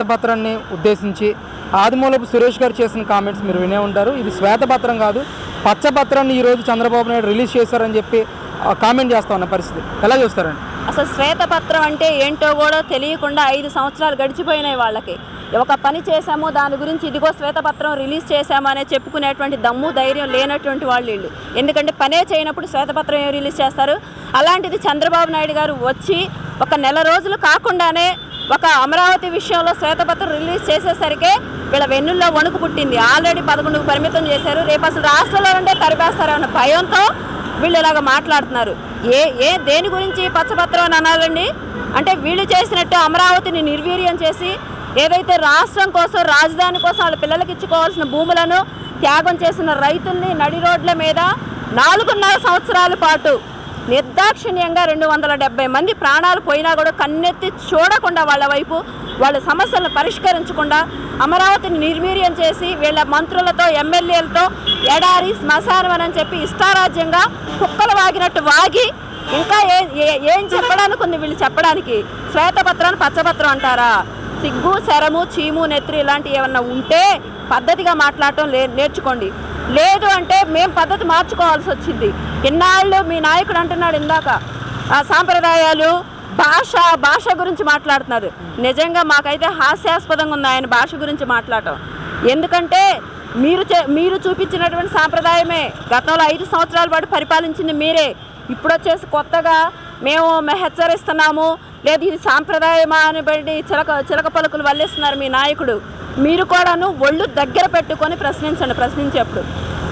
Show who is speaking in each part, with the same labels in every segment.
Speaker 1: శ్వేతపత్రాన్ని ఉద్దేశించి ఆదిమూలపు సురేష్ గారు చేసిన కామెంట్స్ మీరు వినే ఉంటారు. ఇది శ్వేతపత్రం కాదు పచ్చపత్రాన్ని ఈరోజు చంద్రబాబు నాయుడు రిలీజ్ చేశారని చెప్పి కామెంట్ చేస్తా ఉన్న పరిస్థితి. ఎలా చూస్తారండి?
Speaker 2: అసలు శ్వేతపత్రం అంటే ఏంటో కూడా తెలియకుండా ఐదు సంవత్సరాలు గడిచిపోయినాయి వాళ్ళకి. ఒక పని చేశాము దాని గురించి ఇదిగో శ్వేతపత్రం రిలీజ్ చేశాము అనే చెప్పుకునేటువంటి దమ్ము ధైర్యం లేనటువంటి వాళ్ళు వీళ్ళు. ఎందుకంటే పనే చేయనప్పుడు శ్వేతపత్రం ఏం రిలీజ్ చేస్తారు. అలాంటిది చంద్రబాబు నాయుడు గారు వచ్చి ఒక నెల రోజులు కాకుండానే ఒక అమరావతి విషయంలో శ్వేతపత్రం రిలీజ్ చేసేసరికి వీళ్ళ వెన్నుల్లో వణుకు పుట్టింది. ఆల్రెడీ పదకొండుకు పరిమితం చేశారు. రేపు అసలు రాష్ట్రంలో నుండే తరిపేస్తారన్న భయంతో వీళ్ళు ఇలాగ మాట్లాడుతున్నారు. ఏ ఏ దేని గురించి పచ్చపత్రం అని అనాలండి? అంటే వీళ్ళు చేసినట్టు అమరావతిని నిర్వీర్యం చేసి ఏదైతే రాష్ట్రం కోసం రాజధాని కోసం వాళ్ళ పిల్లలకి ఇచ్చుకోవాల్సిన భూములను త్యాగం చేసిన రైతుల్ని నడి రోడ్ల మీద నాలుగున్నర సంవత్సరాల పాటు నిర్దాక్షిణ్యంగా రెండు వందల డెబ్బై మంది ప్రాణాలు పోయినా కూడా కన్నెత్తి చూడకుండా వాళ్ళ వైపు వాళ్ళ సమస్యలను పరిష్కరించకుండా అమరావతిని నిర్వీర్యం చేసి వీళ్ళ మంత్రులతో ఎమ్మెల్యేలతో ఎడారి శ్మశానం అని చెప్పి ఇష్టారాజ్యంగా కుక్కలు వాగినట్టు వాగి ఇంకా ఏ ఏం చెప్పడానికి ఉంది వీళ్ళు చెప్పడానికి. శ్వేతపత్రాన్ని పచ్చపత్రం అంటారా? సిగ్గు శరము చీము నెత్రి ఇలాంటివి ఏమన్నా ఉంటే పద్ధతిగా మాట్లాడటం లే నేర్చుకోండి. లేదు అంటే మేము పద్ధతి మార్చుకోవాల్సి వచ్చింది. ఇన్నాళ్ళు మీ నాయకుడు అంటున్నాడు ఇందాక. ఆ సాంప్రదాయాలు భాష భాష గురించి మాట్లాడుతున్నారు. నిజంగా మాకైతే హాస్యాస్పదంగా ఉంది ఆయన భాష గురించి మాట్లాడటం. ఎందుకంటే మీరు చే- మీరు చూపించినటువంటి సాంప్రదాయమే గతంలో ఐదు సంవత్సరాల పాటు పరిపాలించింది మీరే. ఇప్పుడు వచ్చేసి కొత్తగా మేము హెచ్చరిస్తున్నాము. లేదు ఇది సాంప్రదాయమా అని బట్టి చిలక చిలక పలుకులు వల్లేస్తున్నారు మీ నాయకుడు. మీరు కూడాను ఒళ్ళు దగ్గర పెట్టుకొని ప్రశ్నించండి ప్రశ్నించేప్పుడు.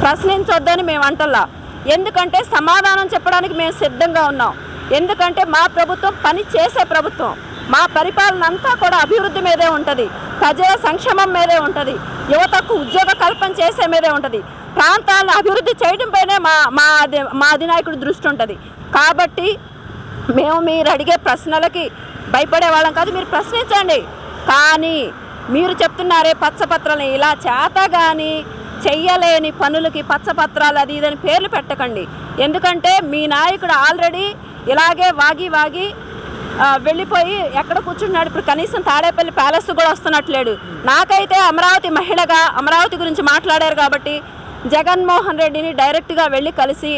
Speaker 2: ప్రశ్నించొద్దని మేము అంటల్లా. ఎందుకంటే సమాధానం చెప్పడానికి మేము సిద్ధంగా ఉన్నాం. ఎందుకంటే మా ప్రభుత్వం పని చేసే ప్రభుత్వం. మా పరిపాలన అంతా కూడా అభివృద్ధి మీదే ఉంటుంది. ప్రజల సంక్షేమం మీదే ఉంటుంది. యువతకు ఉద్యోగ కల్పన చేసే మీదే ఉంటుంది. ప్రాంతాలను అభివృద్ధి చేయడంపైనే మా మా అధి- మా అధినాయకుడి దృష్టి ఉంటుంది. కాబట్టి మేము మీరు అడిగే ప్రశ్నలకి భయపడే వాళ్ళం కాదు. మీరు ప్రశ్నించండి. కానీ మీరు చెప్తున్నారే పచ్చపత్రాలు ఇలా చేత కానీ చెయ్యలేని పనులకి పచ్చపత్రాలు అది ఇదని పేర్లు పెట్టకండి. ఎందుకంటే మీ నాయకుడు ఆల్రెడీ ఇలాగే వాగి వాగి వెళ్ళిపోయి ఎక్కడ కూర్చున్నాడు. ఇప్పుడు కనీసం తాడేపల్లి ప్యాలెస్ కూడా వస్తున్నట్లేడు. నాకైతే అమరావతి మహిళగా అమరావతి గురించి మాట్లాడారు కాబట్టి జగన్మోహన్ రెడ్డిని డైరెక్ట్గా వెళ్ళి కలిసి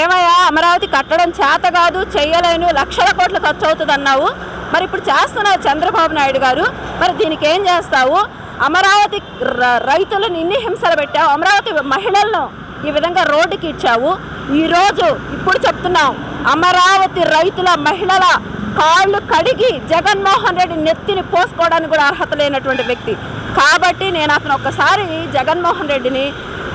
Speaker 2: ఏమయ్యా అమరావతి కట్టడం చేత కాదు చెయ్యలేను లక్షల కోట్లు ఖర్చు అవుతుంది అన్నావు మరి ఇప్పుడు చేస్తున్నావు చంద్రబాబు నాయుడు గారు. మరి దీనికి ఏం చేస్తావు? అమరావతి రైతులను ఇన్ని హింసలు పెట్టావు. అమరావతి మహిళలను ఈ విధంగా రోడ్డుకి ఇచ్చావు. ఈరోజు ఇప్పుడు చెప్తున్నాం అమరావతి రైతుల మహిళల కాళ్ళు కడిగి జగన్మోహన్ రెడ్డి నెత్తిని పోసుకోవడానికి కూడా అర్హత లేనటువంటి వ్యక్తి. కాబట్టి నేను అతను ఒక్కసారి జగన్మోహన్ రెడ్డిని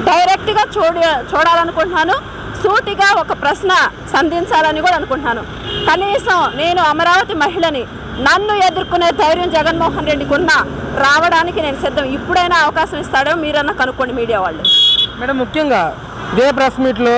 Speaker 2: డైరెక్ట్గా చూడ చూడాలనుకుంటున్నాను. సూటిగా ఒక ప్రశ్న సంధించాలని కూడా అనుకుంటున్నాను. కనీసం నేను అమరావతి మహిళని నన్ను ఎదుర్కొనే ధైర్యం జగన్మోహన్ రెడ్డికి ఉన్నా రావడానికి నేను సిద్ధం. ఇప్పుడైనా అవకాశం ఇస్తాడో మీరన్నా కనుక్కోండి మీడియా వాళ్ళు.
Speaker 1: మేడం ముఖ్యంగా ఇదే ప్రెస్ మీట్లో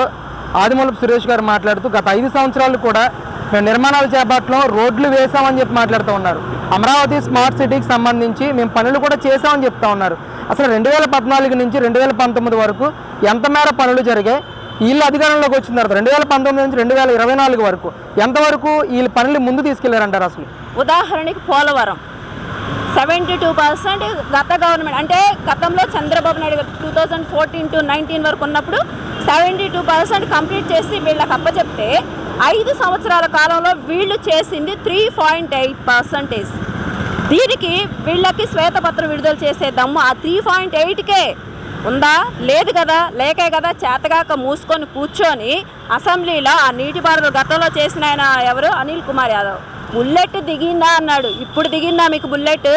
Speaker 1: ఆదిమూలపు సురేష్ గారు మాట్లాడుతూ గత ఐదు సంవత్సరాలు కూడా మేము నిర్మాణాలు చేపట్టడం రోడ్లు వేసామని చెప్పి మాట్లాడుతూ ఉన్నారు. అమరావతి స్మార్ట్ సిటీకి సంబంధించి మేము పనులు కూడా చేసామని చెప్తా ఉన్నారు. అసలు రెండు వేల పద్నాలుగు నుంచి రెండు వేల పంతొమ్మిది వరకు ఎంత మేర పనులు జరిగాయి? వీళ్ళు అధికారంలోకి వచ్చిన తర్వాత రెండు వేల పంతొమ్మిది నుంచి రెండు వేల ఇరవై నాలుగు వరకు ఎంతవరకు వీళ్ళు పనులు ముందు తీసుకెళ్ళారంటారు అసలు?
Speaker 2: ఉదాహరణకి పోలవరం. సెవెంటీ టూ పర్సెంట్ గత గవర్నమెంట్ అంటే గతంలో Chandrababu Naidu garu two thousand fourteen to nineteen వరకు ఉన్నప్పుడు సెవెంటీ టూ పర్సెంట్ కంప్లీట్ చేసి వీళ్ళకి అప్పచెప్తే ఐదు సంవత్సరాల కాలంలో వీళ్ళు చేసింది త్రీ పాయింట్ ఎయిట్ పర్సంటేజ్. దీనికి వీళ్ళకి శ్వేతపత్రం విడుదల చేసే దమ్ము ఆ త్రీ పాయింట్ ఎయిట్కే. ఉందా? లేదు కదా? లేకే కదా? చేతగాక మూసుకొని కూర్చొని అసెంబ్లీలో ఆ నీటిపారుదల గతంలో చేసిన ఆయన ఎవరు? అనిల్ కుమార్ యాదవ్. బుల్లెట్ దిగిందా అన్నాడు. ఇప్పుడు దిగిందా మీకు బుల్లెట్?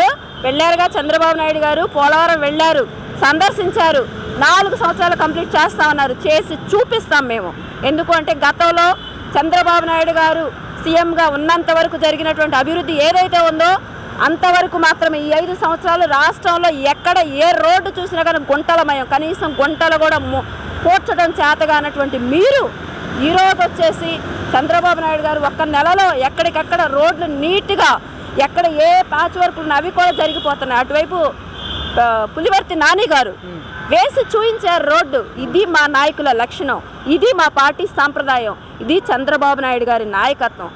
Speaker 2: వెళ్ళారుగా చంద్రబాబు నాయుడు గారు పోలవరం వెళ్ళారు సందర్శించారు. నాలుగు సంవత్సరాలు కంప్లీట్ చేస్తా ఉన్నారు. చేసి చూపిస్తాం మేము. ఎందుకు అంటే గతంలో చంద్రబాబు నాయుడు గారు సీఎంగా ఉన్నంత వరకు జరిగినటువంటి అభివృద్ధి ఏదైతే ఉందో అంతవరకు మాత్రమే ఈ ఐదు సంవత్సరాలు రాష్ట్రంలో ఎక్కడ ఏ రోడ్డు చూసినా కానీ గుంటలమయం. కనీసం గుంటలు కూడా పూడ్చడం చేతగానటువంటి మీరు ఈరోజు వచ్చేసి చంద్రబాబు నాయుడు గారు ఒక్క నెలలో ఎక్కడికక్కడ రోడ్లు నీట్గా ఎక్కడ ఏ ప్యాచ్ వర్క్ ఉన్న అవి కూడా జరిగిపోతున్నాయి. అటువైపు పులివర్తి నాని గారు వేసి చూయించారు రోడ్డు ఇది మా నాయకుల లక్షణం. ఇది మా పార్టీ సాంప్రదాయం. ఇది చంద్రబాబు నాయుడు గారి నాయకత్వం.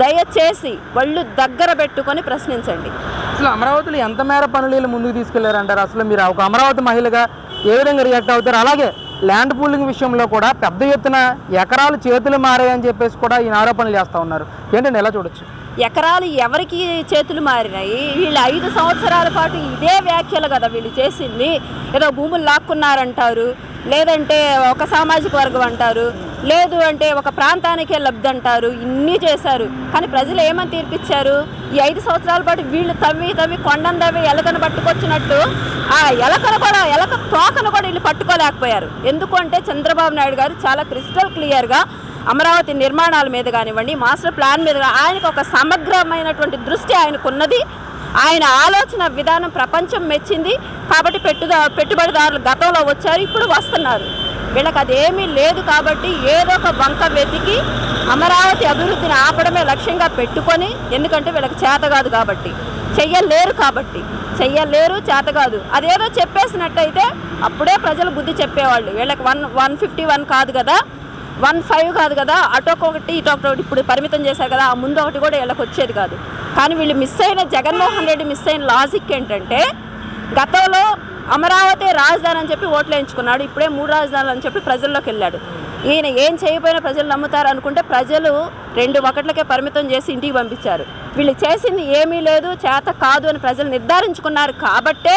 Speaker 2: దయచేసి వాళ్ళు దగ్గర పెట్టుకొని ప్రశ్నించండి.
Speaker 1: అసలు అమరావతిలో ఎంత మేర పనులు ముందుకు తీసుకెళ్ళారంటారు? అసలు మీరు ఒక అమరావతి మహిళగా ఏ విధంగా రియాక్ట్ అవుతారు? అలాగే ల్యాండ్ పూలింగ్ విషయంలో కూడా పెద్ద ఎత్తున ఎకరాలు చేతులు మారాయని చెప్పేసి కూడా ఈయన ఆరోపణలు చేస్తూ ఉన్నారు. ఏంటంటే ఎలా చూడొచ్చు?
Speaker 2: ఎకరాలు ఎవరికి చేతులు మారినాయి? వీళ్ళు ఐదు సంవత్సరాల పాటు ఇదే వ్యాఖ్యలు కదా వీళ్ళు చేసింది. ఏదో భూములు లాక్కున్నారంటారు లేదంటే ఒక సామాజిక వర్గం అంటారు లేదు అంటే ఒక ప్రాంతానికే లబ్ధి అంటారు ఇన్ని చేశారు. కానీ ప్రజలు ఏమని తీర్పిచ్చారు? ఈ ఐదు సంవత్సరాల పాటు వీళ్ళు తవ్వి తవ్వి కొండను తవ్వి ఎలకను పట్టుకొచ్చినట్టు ఆ ఎలకను కూడా ఎలక తోకను కూడా వీళ్ళు పట్టుకోలేకపోయారు. ఎందుకు అంటే చంద్రబాబు నాయుడు గారు చాలా క్రిస్టల్ క్లియర్గా అమరావతి నిర్మాణాల మీద కానివ్వండి మాస్టర్ ప్లాన్ మీద ఆయనకు ఒక సమగ్రమైనటువంటి దృష్టి ఆయనకున్నది. ఆయన ఆలోచన విధానం ప్రపంచం మెచ్చింది. కాబట్టి పెట్టుదా పెట్టుబడిదారులు గతంలో వచ్చారు ఇప్పుడు వస్తున్నారు. వీళ్ళకి అదేమీ లేదు కాబట్టి ఏదో ఒక వంక వెతికి అమరావతి అభివృద్ధిని ఆపడమే లక్ష్యంగా పెట్టుకొని ఎందుకంటే వీళ్ళకి చేత కాదు కాబట్టి. చెయ్యలేరు కాబట్టి. చెయ్యలేరు చేత కాదు. అదేదో చెప్పేసినట్టయితే అప్పుడే ప్రజలు బుద్ధి చెప్పేవాళ్ళు. వీళ్ళకి వన్ వన్ ఫిఫ్టీ వన్ కాదు కదా. వన్ ఫైవ్ కాదు కదా అటోకి ఒకటి ఇటు ఒకటి ఇప్పుడు పరిమితం చేశారు కదా ఆ ముందు ఒకటి కూడా వీళ్ళకి వచ్చేది కాదు. కానీ వీళ్ళు మిస్ అయిన జగన్మోహన్ రెడ్డి మిస్ అయిన లాజిక్ ఏంటంటే గతంలో అమరావతి రాజధాని అని చెప్పి ఓట్లు వేయించుకున్నాడు ఇప్పుడే మూడు రాజధానులు అని చెప్పి ప్రజల్లోకి వెళ్ళాడు. ఈయన ఏం చేయకపోయినా ప్రజలు నమ్ముతారు అనుకుంటే ప్రజలు రెండు ఒకట్లకే పరిమితం చేసి ఇంటికి పంపించారు. వీళ్ళు చేసింది ఏమీ లేదు చేత కాదు అని ప్రజలు నిర్ధారించుకున్నారు కాబట్టే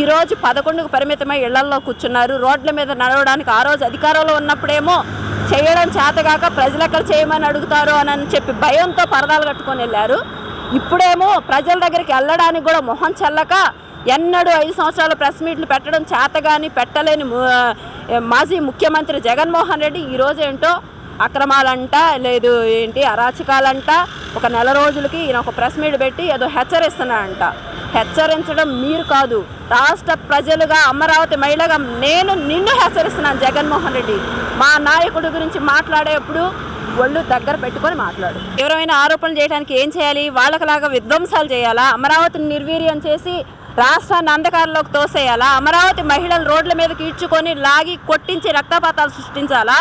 Speaker 2: ఈరోజు పదకొండుకు పరిమితమై ఇళ్ళల్లో కూర్చున్నారు. రోడ్ల మీద నడవడానికి ఆ రోజు అధికారంలో ఉన్నప్పుడేమో చేయడం చేతగాక ప్రజలు ఎక్కడ చేయమని అడుగుతారో అని చెప్పి భయంతో పరదాలు కట్టుకొని వెళ్ళారు. ఇప్పుడేమో ప్రజల దగ్గరికి వెళ్ళడానికి కూడా మొహం చల్లక ఎన్నడూ ఐదు సంవత్సరాల ప్రెస్ మీట్లు పెట్టడం చేతగాని పెట్టలేని మాజీ ముఖ్యమంత్రి జగన్మోహన్ రెడ్డి ఈ ఏంటో అక్రమాలంట లేదు ఏంటి అరాచకాలంట ఒక నెల రోజులకి ఈయన ఒక ప్రెస్ మీట్ పెట్టి ఏదో హెచ్చరిస్తున్నాడంట. హెచ్చరించడం మీరు కాదు రాష్ట్ర ప్రజలుగా అమరావతి మహిళగా నేను నిన్ను హెచ్చరిస్తున్నాను జగన్మోహన్ రెడ్డి. మా నాయకుడి గురించి మాట్లాడేప్పుడు ఒళ్ళు దగ్గర పెట్టుకొని మాట్లాడు. ఎవరైనా ఆరోపణలు చేయడానికి ఏం చేయాలి? వాళ్ళకలాగా విధ్వంసాలు చేయాలా? అమరావతిని నిర్వీర్యం చేసి రాష్ట్రాన్ని అంధకారంలోకి తోసేయాలా? అమరావతి మహిళలు రోడ్ల మీదకి ఈడ్చుకొని లాగి కొట్టించి రక్తపాతాలు సృష్టించాలా?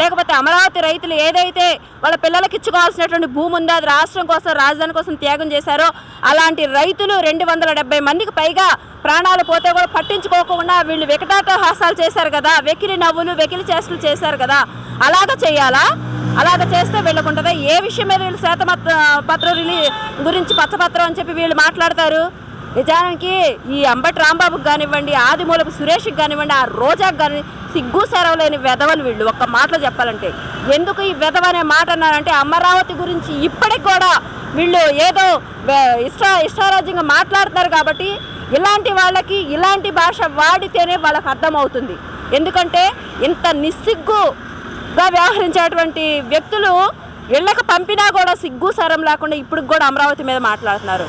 Speaker 2: లేకపోతే అమరావతి రైతులు ఏదైతే వాళ్ళ పిల్లలకి ఇచ్చుకోవాల్సినటువంటి భూమి ఉందో అది రాష్ట్రం కోసం రాజధాని కోసం త్యాగం చేశారో అలాంటి రైతులు రెండు వందల డెబ్బై మందికి పైగా ప్రాణాలు పోతే కూడా పట్టించుకోకుండా వీళ్ళు వికటాటహాసాలు చేశారు కదా వెకిలి నవ్వులు వెకిలి చేష్టలు చేశారు కదా. అలాగ చేయాలా? అలాగ చేస్తే వీళ్ళకుంటుందా ఏ విషయం మీద వీళ్ళు శ్వేత పత్రం రిలీ గురించి పచ్చపత్రం అని చెప్పి వీళ్ళు మాట్లాడతారు? నిజానికి ఈ అంబటి రాంబాబుకి కానివ్వండి ఆదిమూలపు సురేష్కి కానివ్వండి ఆ రోజాకి కానీ సిగ్గు సెరవలేని వెధవలు వీళ్ళు ఒక్క మాటలో చెప్పాలంటే. ఎందుకు ఈ వెధవ అనే మాట అన్నారంటే అమరావతి గురించి ఇప్పటికి కూడా వీళ్ళు ఏదో ఇష్ట ఇష్టారాజ్యంగా మాట్లాడుతున్నారు కాబట్టి ఇలాంటి వాళ్ళకి ఇలాంటి భాష వాడితేనే వాళ్ళకి అర్థమవుతుంది. ఎందుకంటే ఇంత నిస్సిగ్గుగా వ్యవహరించేటువంటి వ్యక్తులు ఇళ్ళకి పంపినా కూడా సిగ్గు సరం లేకుండా ఇప్పుడు కూడా అమరావతి మీద మాట్లాడుతున్నారు.